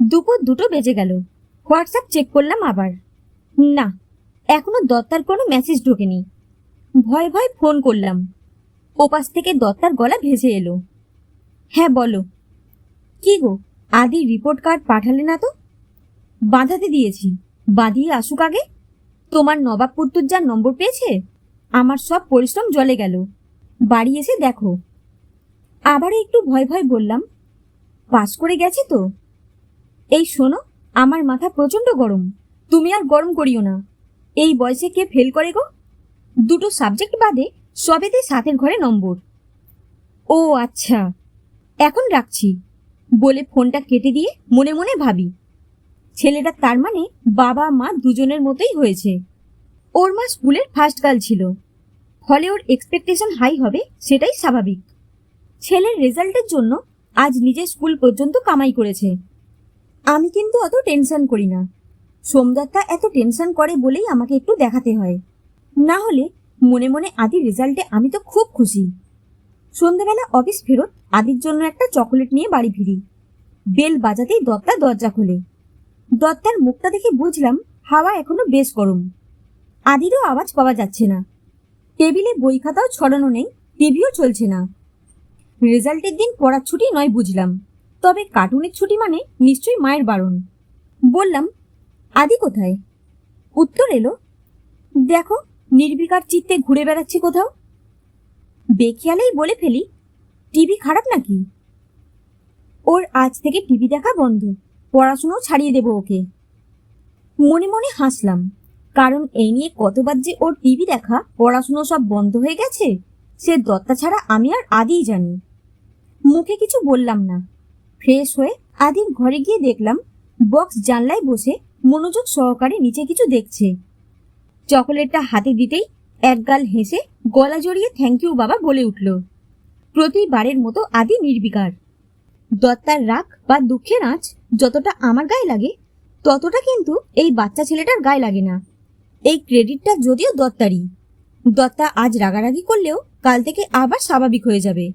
দুপুর দুটো বেজে গেল। হোয়াটসঅ্যাপ চেক করলাম আবার। না, এখনও দত্তার কোনো মেসেজ ঢোকেনি। ভয় ভয় ফোন করলাম। ওপাশ থেকে দত্তার গলা ভেসে এলো। হ্যাঁ বলো। কি গো, আদি রিপোর্ট কার্ড পাঠালে না তো? বাঁধাতে দিয়েছি। বাঁধিয়ে আসুক আগে। তোমার নবাব পুত্তুর নম্বর পেয়েছে? আমার সব পরিশ্রম জলে গেল। বাড়ি এসে দেখো। আবারও একটু ভয় ভয় বললাম, পাস করে গেছে তো? এই শোনো, আমার মাথা প্রচণ্ড গরম। তুমি আর গরম করিও না। এই বয়সে কে ফেল করে গো? দুটো সাবজেক্ট বাদে সবেতে সাতের ঘরে নম্বর। ও আচ্ছা এখন রাখছি। বলে ফোনটা কেটে দিয়ে মনে মনে ভাবি। ছেলেটা তার মানে বাবা, মা দুজনের মতোই হয়েছে। ওর মা স্কুলের ফার্স্ট গার্ল ছিল। ফলে ওর এক্সপেকটেশন হাই হবে, সেটাই স্বাভাবিক। ছেলের রেজাল্টের জন্য আজ নিজের স্কুল পর্যন্ত কামাই করেছে। আমি কিন্তু অত টেনশন করি না। সোমদত্তা এত টেনশন করে বলেই আমাকে একটু দেখাতে হয়। না হলে মনে মনে আদির রেজাল্টে আমি তো খুব খুশি। সন্ধ্যাবেলা অফিস ফেরত আদির জন্য একটা চকোলেট নিয়ে বাড়ি ফিরি। বেল বাজাতেই দত্তা দরজা খোলে। দত্তার মুখটা দেখে বুঝলাম হাওয়া এখনও বেশ গরম। আদিরও আওয়াজ পাওয়া যাচ্ছে না। টেবিলে বই খাতাও ছড়ানো নেই টিভিও চলছে না। রেজাল্টের দিন পড়ার ছুটি নয় বুঝলাম। তবে কার্টুনের ছুটি মানে নিশ্চয়ই মায়ের বারণ। বললাম, আদি কোথায়? উত্তর এলো, দেখো, নির্বিকার চিত্তে ঘুরে বেড়াচ্ছে কোথাও। বেখিয়ালেই বলে ফেলি, টিভি খারাপ নাকি? ওর আজ থেকে টিভি দেখা বন্ধ পড়াশুনো ছাড়িয়ে দেবো ওকে। মনে মনে হাসলাম, কারণ এই নিয়ে কতবার যে ওর টিভি দেখা, পড়াশুনো সব বন্ধ হয়ে গেছে, সে দত্তা ছাড়া আমি আর আদিই জানি। মুখে কিছু বললাম না। ফ্রেশ হয়ে আদির ঘরে গিয়ে দেখলাম বক্স জানলায় বসে মনোযোগ সহকারে নিচে কিছু দেখছে। চকোলেটটা হাতে দিতেই একগাল হেসে গলা জড়িয়ে থ্যাংক ইউ বাবা বলে উঠল। প্রতিবারের মতো আদি নির্বিকার। দত্তার রাগ বা দুঃখের আঁচ যতটা আমার গায়ে লাগে, ততটা কিন্তু এই বাচ্চা ছেলেটার গায়ে লাগে না। এই ক্রেডিটটা যদিও দত্তারই। দত্তা আজ রাগারাগি করলেও কাল থেকে আবার স্বাভাবিক হয়ে যাবে।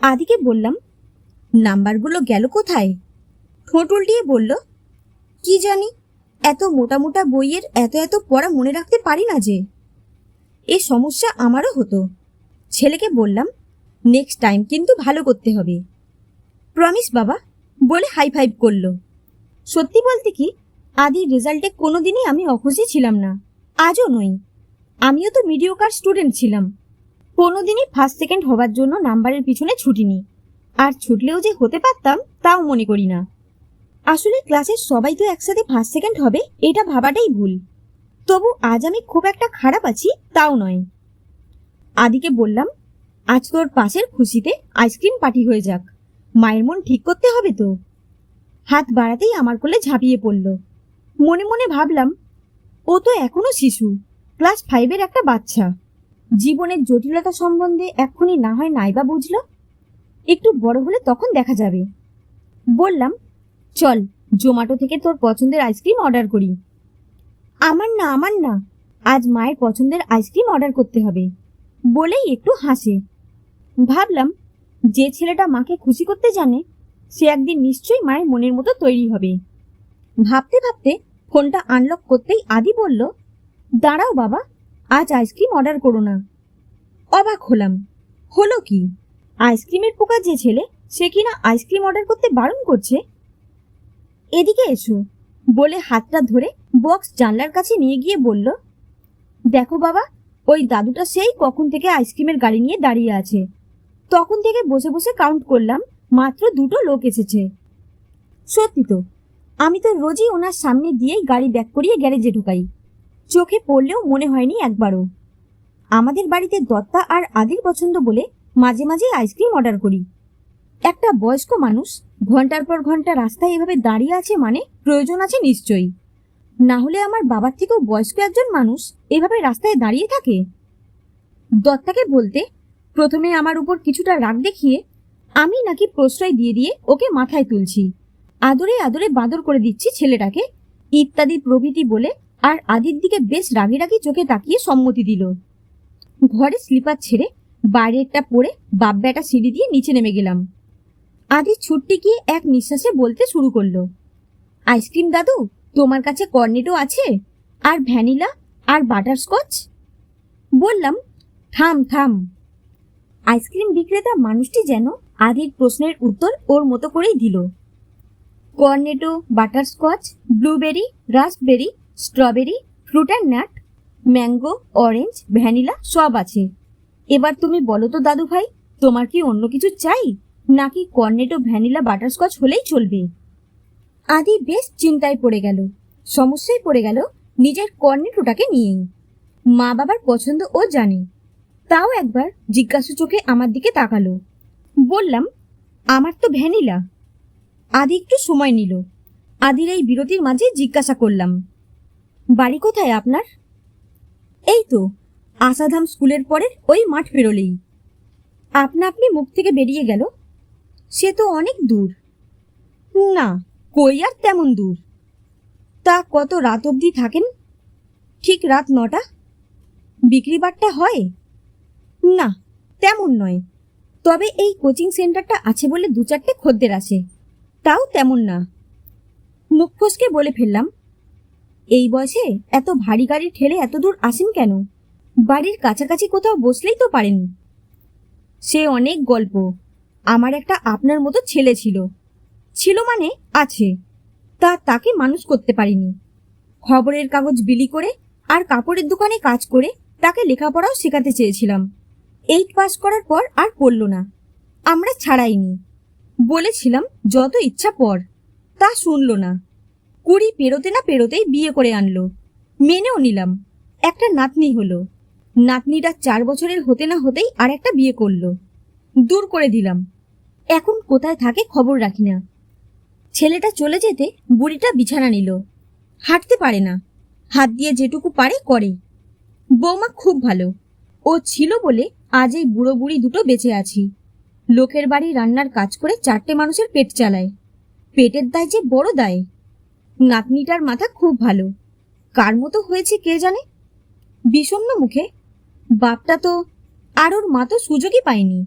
আদিকে বললাম নাম্বারগুলো গেল কোথায়? ঠোঁট উল্টিয়ে বলল, কি জানি, এত মোটা মোটা বইয়ের এত এত পড়া মনে রাখতে পারি না যে। এ সমস্যা আমারও হতো। ছেলেকে বললাম নেক্সট টাইম কিন্তু ভালো করতে হবে। প্রমিস বাবা, বলে হাই ফাইভ করল। সত্যি বলতে কি, আদির রেজাল্টে কোনোদিনই আমি অখুশি ছিলাম না, আজও নই। আমিও তো মিডিওকার স্টুডেন্ট ছিলাম। কোনোদিনই ফার্স্ট সেকেন্ড হবার জন্য নাম্বারের পিছনে ছুটিনি। আর ছুটলেও যে হতে পারতাম, তাও মনে করি না। আসলে ক্লাসের সবাই তো একসাথে ফার্স্ট সেকেন্ড হবে, এটা ভাবাটাই ভুল। তবু আজ আমি খুব একটা খারাপ আছি, তাও নয়। আদিকে বললাম, আজ তোর পাশের খুশিতে আইসক্রিম পার্টি হয়ে যাক। মায়ের মন ঠিক করতে হবে তো? হাত বাড়াতেই আমার কোলে ঝাঁপিয়ে পড়ল। মনে মনে ভাবলাম, ও তো এখনও শিশু, ক্লাস ফাইভের একটা বাচ্চা। জীবনের জটিলতা সম্বন্ধে এক্ষুনি না হয় নাইবা বুঝল? একটু বড় হলে তখন দেখা যাবে। বললাম, চল, জোম্যাটো থেকে তোর পছন্দের আইসক্রিম অর্ডার করি। আমার না আমার না, আজ মায়ের পছন্দের আইসক্রিম অর্ডার করতে হবে। বলেই একটু হাসে। ভাবলাম, যে ছেলেটা মাকে খুশি করতে জানে, সে একদিন নিশ্চয়ই মায়ের মনের মতো তৈরি হবে। ভাবতে ভাবতে ফোনটা আনলক করতেই আদি বলল, দাঁড়াও বাবা, আজ আইসক্রিম অর্ডার করো না। অবাক হলাম। হলো কি? আইসক্রিমের পোকা যে ছেলে, সে কিনা আইসক্রিম অর্ডার করতে বারণ করছে? এদিকে এসো। বলে হাতটা ধরে বক্স জানলার কাছে নিয়ে গিয়ে বলল, দেখো বাবা, ওই দাদুটা সেই কখন থেকে আইসক্রিমের গাড়ি নিয়ে দাঁড়িয়ে আছে। তখন থেকে বসে বসে কাউন্ট করলাম, মাত্র দুটো লোক এসেছে। সত্যি তো, আমি তো রোজই ওনার সামনে দিয়েই গাড়ি ব্যাক করিয়ে গ্যারেজে ঢুকাই। চোখে পড়লেও মনে হয়নি একবারও। আমাদের বাড়িতে দত্তা আর আদির পছন্দ বলে মাঝে মাঝে আইসক্রিম অর্ডার করি। একটা বয়স্ক মানুষ ঘণ্টার পর ঘণ্টা রাস্তায় এভাবে দাঁড়িয়ে আছে মানে প্রয়োজন আছে নিশ্চয়ই। না হলে আমার বাবার থেকেও বয়স্ক একজন মানুষ এভাবে রাস্তায় দাঁড়িয়ে থাকে? দত্তাকে বলতে, প্রথমে আমার উপর কিছুটা রাগ দেখিয়ে আমি নাকি প্রশ্রয় দিয়ে দিয়ে ওকে মাথায় তুলছি। আদরে আদরে বাদর করে দিচ্ছি ছেলেটাকে। ইত্যাদি প্রভৃতি বলে আর আদির দিকে বেশ রাগি রাগি চোখে তাকিয়ে সম্মতি দিল। ঘরে স্লিপার ছেড়ে বাইরেরটা পরে বাপ বেটা সিঁড়ি দিয়ে নিচে নেমে গেলাম। আদি ছুটতে গিয়ে এক নিঃশ্বাসে বলতে শুরু করল, আইসক্রিম দাদু, তোমার কাছে কর্নেটো আছে? আর ভ্যানিলা? আর বাটারস্কচ? বললাম, থাম থাম। আইসক্রিম বিক্রেতা মানুষটি যেন আদির প্রশ্নের উত্তর ওর মতো করেই দিল। Cornetto, butterscotch, blueberry raspberry strawberry, fruit and nut, mango, orange, vanilla সব আছে। এবার তুমি বলো তো দাদু ভাই তোমার কি অন্য কিছু চাই? নাকি কর্নেটো ভ্যানিলা বাটারস্কচ হলেই চলবে? আদি বেশ চিন্তায় পড়ে গেল। সমস্যায় পড়ে গেল নিজের কর্নেটোটাকে নিয়েই। মা বাবার পছন্দ ও জানে। তাও একবার জিজ্ঞাসু চোখে আমার দিকে তাকালো। বললাম, আমার তো ভ্যানিলা আদি একটু সময় নিল। আদির এই বিরতির মাঝে জিজ্ঞাসা করলাম, বাড়ি কোথায় আপনার? এই তো আসাধাম স্কুলের পরে ওই মাঠ পেরোলেই। আপনা আপনি মুখ থেকে বেরিয়ে গেল, সে তো অনেক দূর। না, কই আর তেমন দূর? তা কত রাত অবধি থাকেন? ঠিক রাত নটা? বিক্রি বাট্টা হয়? না, তেমন নয়। তবে এই কোচিং সেন্টারটা আছে বলে দু চারটে খদ্দের আছে, তাও তেমন না। মুখ ফসকে বলে ফেললাম, এই বয়সে এত ভারী গাড়ি ঠেলে এত দূর আসেন কেন? বাড়ির কাছাকাছি কোথাও বসলেই তো পারেন। সে অনেক গল্প। আমার একটা আপনার মতো ছেলে ছিল। ছিল মানে আছে। তা তাকে মানুষ করতে পারিনি। খবরের কাগজ বিলি করে আর কাপড়ের দোকানে কাজ করে তাকে লেখাপড়াও শেখাতে চেয়েছিলাম। এইট পাস করার পর আর পড়ল না। আমরা ছাড়াইনি। বলেছিলাম, যত ইচ্ছা পর তা শুনল না। কুড়ি পেরোতে না পেরোতেই বিয়ে করে আনলো। মেনেও নিলাম। একটা নাতনি হলো। নাতনিটা চার বছরের হতে না হতেই আর একটা বিয়ে করল। দূর করে দিলাম। এখন কোথায় থাকে খবর রাখি না। ছেলেটা চলে যেতে বুড়িটা বিছানা নিল। হাঁটতে পারে না। হাত দিয়ে যেটুকু পারে করে। বৌমা খুব ভালো। ও ছিল বলে আজ এই বুড়ো বুড়ি দুটো বেঁচে আছি। লোকের বাড়ি রান্নার কাজ করে চারটে মানুষের পেট চালায়। পেটের দায় যে বড় দায়। নাতনিটার মাথা খুব ভালো। কার মতো হয়েছে কে জানে? বিষণ্ণ মুখে বাপটা তো আর ওর মা তো সুযোগই পায়নি।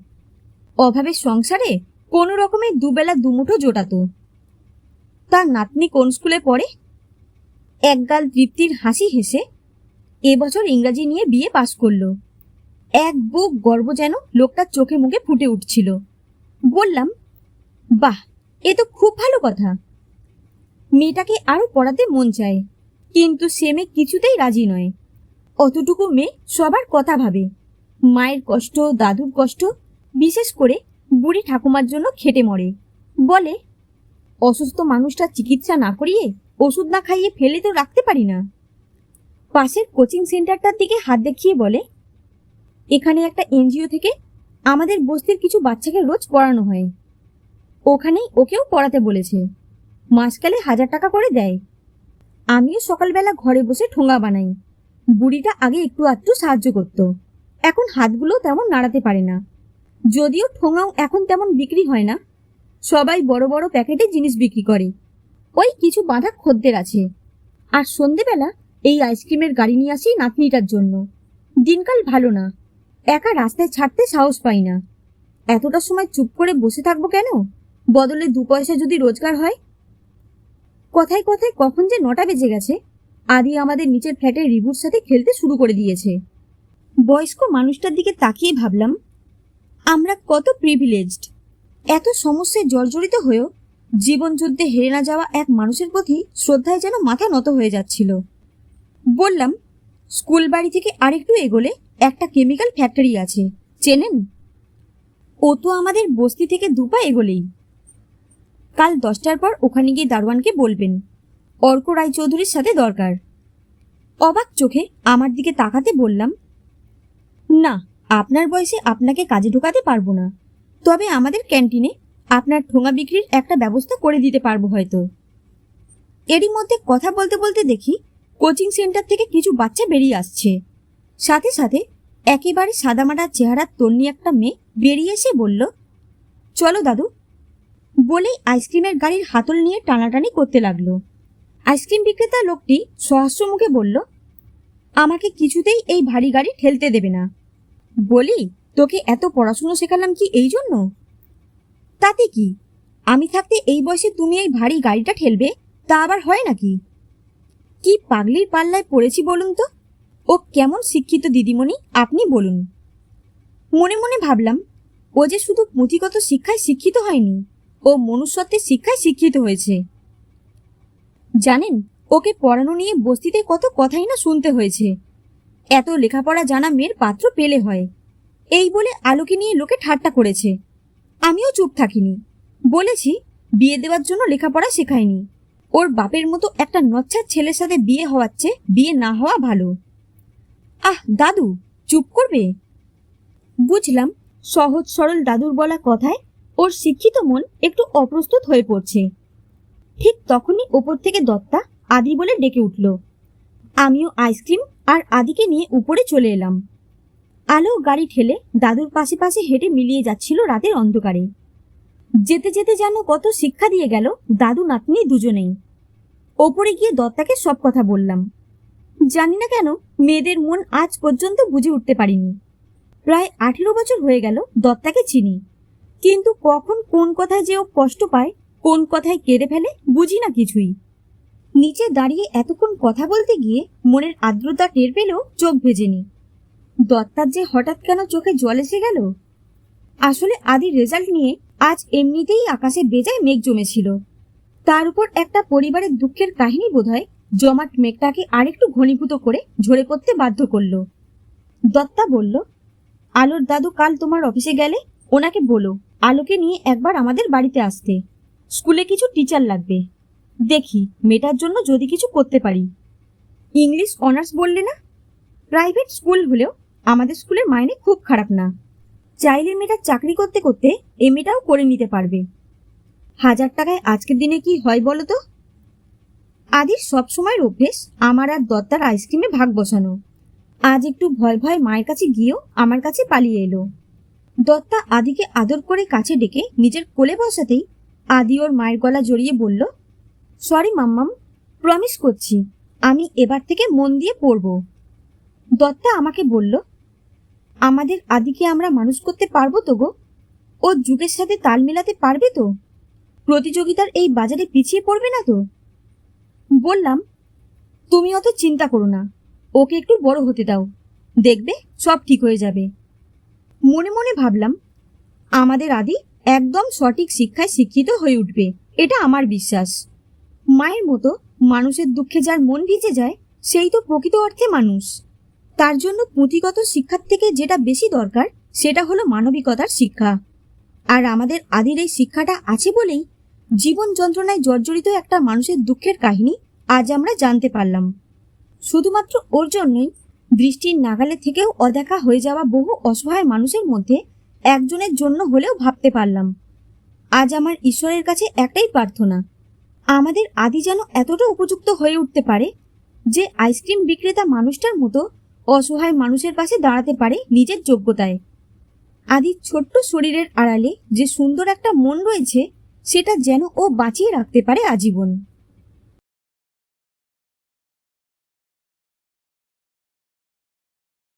অভাবের সংসারে কোনো রকমে দুবেলা দুমুঠো জোটাতো। তার নাতনি কোন স্কুলে পড়ে? একগাল তৃপ্তির হাসি হেসে এবছর ইংরাজি নিয়ে বিয়ে পাশ করল। এক বুক গর্ব যেন লোকটার চোখে মুখে ফুটে উঠছিল। বললাম, বাহ, এ তো খুব ভালো কথা। মেয়েটাকে আরও পড়াতে মন চায়, কিন্তু সে মেয়ে কিছুতেই রাজি নয়। অতটুকু মেয়ে সবার কথা ভাবে। মায়ের কষ্ট, দাদুর কষ্ট, বিশেষ করে বুড়ি ঠাকুমার জন্য খেটে মরে। বলে, অসুস্থ মানুষটা চিকিৎসা না করিয়ে ওষুধ না খাইয়ে ফেলে তো রাখতে পারি না। পাশের কোচিং সেন্টারটার দিকে হাত দেখিয়ে বলে, এখানে একটা এনজিও থেকে আমাদের বস্তির কিছু বাচ্চাকে রোজ পড়ানো হয়। ওখানেই ওকেও পড়াতে বলেছে। মাসকালে হাজার টাকা করে দেয়। আমিও সকালবেলা ঘরে বসে ঠোঙা বানাই। বুড়িটা আগে একটু আধটু সাহায্য করত। এখন হাতগুলো তেমন নাড়াতে পারে না। যদিও ঠোঙাও এখন তেমন বিক্রি হয় না। সবাই বড় বড় প্যাকেটে জিনিস বিক্রি করে। ওই কিছু বাঁধা খদ্দের আছে। আর সন্ধেবেলা এই আইসক্রিমের গাড়ি নিয়ে আসি নাতনিটার জন্য। দিনকাল ভালো না। একা রাস্তায় ছাড়তে সাহস পাই না। এতটা সময় চুপ করে বসে থাকব কেন? বদলে দু পয়সা যদি রোজগার হয়? কথায় কথায় কখন যে নটা বেজে গেছে। আদি আমাদের নিচের ফ্ল্যাটের রিবুর সাথে খেলতে শুরু করে দিয়েছে। বয়স্ক মানুষটার দিকে তাকিয়ে ভাবলাম, আমরা কত প্রিভিলেজড এত সমস্যায় জর্জরিত হয়েও জীবনযুদ্ধে হেরে না যাওয়া এক মানুষের প্রতি শ্রদ্ধায় যেন মাথা নত হয়ে যাচ্ছিল। বললাম, স্কুল বাড়ি থেকে আরেকটু এগোলে একটা কেমিক্যাল ফ্যাক্টরি আছে, চেনেন? ও তো আমাদের বস্তি থেকে দুপা এগোলেই। কাল দশটার পর ওখানে গিয়ে দারোয়ানকে বলবেন। অর্ক রায়চৌধুরীর সাথে দরকার। অবাক চোখে আমার দিকে তাকাতে বললাম, না, আপনার বয়সে আপনাকে কাজে ঢোকাতে পারব না। তবে আমাদের ক্যান্টিনে আপনার ঠোঙা বিক্রির একটা ব্যবস্থা করে দিতে পারব হয়তো। এরই মধ্যে কথা বলতে বলতে দেখি কোচিং সেন্টার থেকে কিছু বাচ্চা বেরিয়ে আসছে। সাথে সাথে একেবারে সাদামাটা চেহারার তন্নি একটা মেয়ে বেরিয়ে এসে বলল, চলো দাদু। বলেই আইসক্রিমের গাড়ির হাতল নিয়ে টানাটানি করতে লাগল। আইসক্রিম বিক্রেতা লোকটি সহস্র মুখে বলল, আমাকে কিছুতেই এই ভারী গাড়ি ঠেলতে দেবে না। বলি, তোকে এত পড়াশুনো শেখালাম কি এই জন্য? তাতে কি? আমি থাকতে এই বয়সে তুমি এই ভারী গাড়িটা ঠেলবে, তা আবার হয় নাকি? কি পাগলির পাল্লায় পড়েছি বলুন তো? ও কেমন শিক্ষিত দিদিমণি, আপনি বলুন। মনে মনে ভাবলাম, ও যে শুধু পুঁথিগত শিক্ষায় শিক্ষিত হয়নি, ও মনুষ্যত্বের শিক্ষায় শিক্ষিত হয়েছে। জানেন, ওকে পড়ানো নিয়ে বস্তিতে কত কথাই না শুনতে হয়েছে। এত লেখাপড়া জানা মেয়ের পাত্র পেলে হয়। এই বলে আলোকে নিয়ে লোকে ঠাট্টা করেছে। আমিও চুপ থাকিনি। বলেছি, বিয়ে দেওয়ার জন্য লেখাপড়া শেখায়নি। ওর বাপের মতো একটা নচ্ছার ছেলের সাথে বিয়ে হওয়ার চেয়ে বিয়ে না হওয়া ভালো। আহ, দাদু, চুপ করবে? বুঝলাম, সহজ সরল দাদুর বলা কথায় ওর শিক্ষিত মন একটু অপ্রস্তুত হয়ে পড়ছে। ঠিক তখনই ওপর থেকে দত্তা আদি বলে ডেকে উঠল। আমিও আইসক্রিম আর আদিকে নিয়ে উপরে চলে এলাম। আলো গাড়ি ঠেলে দাদুর পাশে পাশে হেঁটে মিলিয়ে যাচ্ছিল রাতের অন্ধকারে। যেতে যেতে যেন কত শিক্ষা দিয়ে গেল দাদু নাতনি দুজনেই। ওপরে গিয়ে দত্তাকে সব কথা বললাম। জানি না কেন মেয়েদের মন আজ পর্যন্ত বুঝে উঠতে পারিনি। প্রায় আঠেরো বছর হয়ে গেল দত্তাকে চিনি। কিন্তু কখন কোন কথায় যে ও কষ্ট পায় কোন কথায় কেড়ে ফেলে বুঝি না কিছুই। নিচে দাঁড়িয়ে এতক্ষণ কথা বলতে গিয়ে মনের আর্দ্রতা টের পেলেও চোখ ভেজেনি। দত্তার যে হঠাৎ কেন চোখে জল এসে গেল? আসলে আদির রেজাল্ট নিয়ে আজ এমনিতেই আকাশে বেজায় মেঘ জমেছিল। তার উপর একটা পরিবারের দুঃখের কাহিনী বোধহয় জমাট মেঘটাকে আরেকটু ঘনীভূত করে ঝরে পড়তে বাধ্য করল। দত্তা বলল, আলোর দাদু কাল তোমার অফিসে গেলে? ওনাকে বলো, আলোকে নিয়ে একবার আমাদের বাড়িতে আসতে। স্কুলে কিছু টিচার লাগবে। দেখি, মেয়েটার জন্য যদি কিছু করতে পারি। ইংলিশ অনার্স বললে না? প্রাইভেট স্কুল হলেও আমাদের স্কুলের মাইনে খুব খারাপ না। চাইলে মেয়েটা চাকরি করতে করতে এমএটাও করে নিতে পারবে। হাজার টাকায় আজকের দিনে কি হয় বলো তো? আদির সবসময়ের অভ্যেস আমার আর দত্তার আইসক্রিমে ভাগ বসানো। আজ একটু ভয় ভয় মায়ের কাছে গিয়েও আমার কাছে পালিয়ে এলো। দত্তা আদিকে আদর করে কাছে ডেকে নিজের কোলে বসাতেই আদি ওর মায়ের গলা জড়িয়ে বলল সরি মাম্মাম প্রমিস করছি, আমি এবার থেকে মন দিয়ে পড়ব। দত্তা আমাকে বলল, আমাদের আদিকে আমরা মানুষ করতে পারব তো গো? ও যুগের সাথে তাল মেলাতে পারবে তো? প্রতিযোগিতার এই বাজারে পিছিয়ে পড়বে না তো? বললাম, তুমি অত চিন্তা করো না, ওকে একটু বড় হতে দাও, দেখবে সব ঠিক হয়ে যাবে। মনে মনে ভাবলাম, আমাদের আদি একদম সঠিক শিক্ষায় শিক্ষিত হয়ে উঠবে। এটা আমার বিশ্বাস। মায়ের মতো মানুষের দুঃখে যার মন ভিজে যায়, সেই তো প্রকৃত অর্থে মানুষ। তার জন্য পুঁথিগত শিক্ষার থেকে যেটা বেশি দরকার, সেটা হলো মানবিকতার শিক্ষা। আর আমাদের আদির এই শিক্ষাটা আছে বলেই জীবন যন্ত্রণায় জর্জরিত একটা মানুষের দুঃখের কাহিনী আজ আমরা জানতে পারলাম। শুধুমাত্র ওর জন্যই দৃষ্টির নাগালে থেকেও অদেখা হয়ে যাওয়া বহু অসহায় মানুষের মধ্যে একজনের জন্য হলেও ভাবতে পারলাম। আজ আমার ঈশ্বরের কাছে একটাই প্রার্থনা, আমাদের আদি যেন এতটা উপযুক্ত হয়ে উঠতে পারে যে আইসক্রিম বিক্রেতা মানুষটার মতো অসহায় মানুষের পাশে দাঁড়াতে পারে নিজের যোগ্যতায়। আদির ছোট্ট শরীরের আড়ালে যে সুন্দর একটা মন রয়েছে, সেটা যেন ও বাঁচিয়ে রাখতে পারে আজীবন।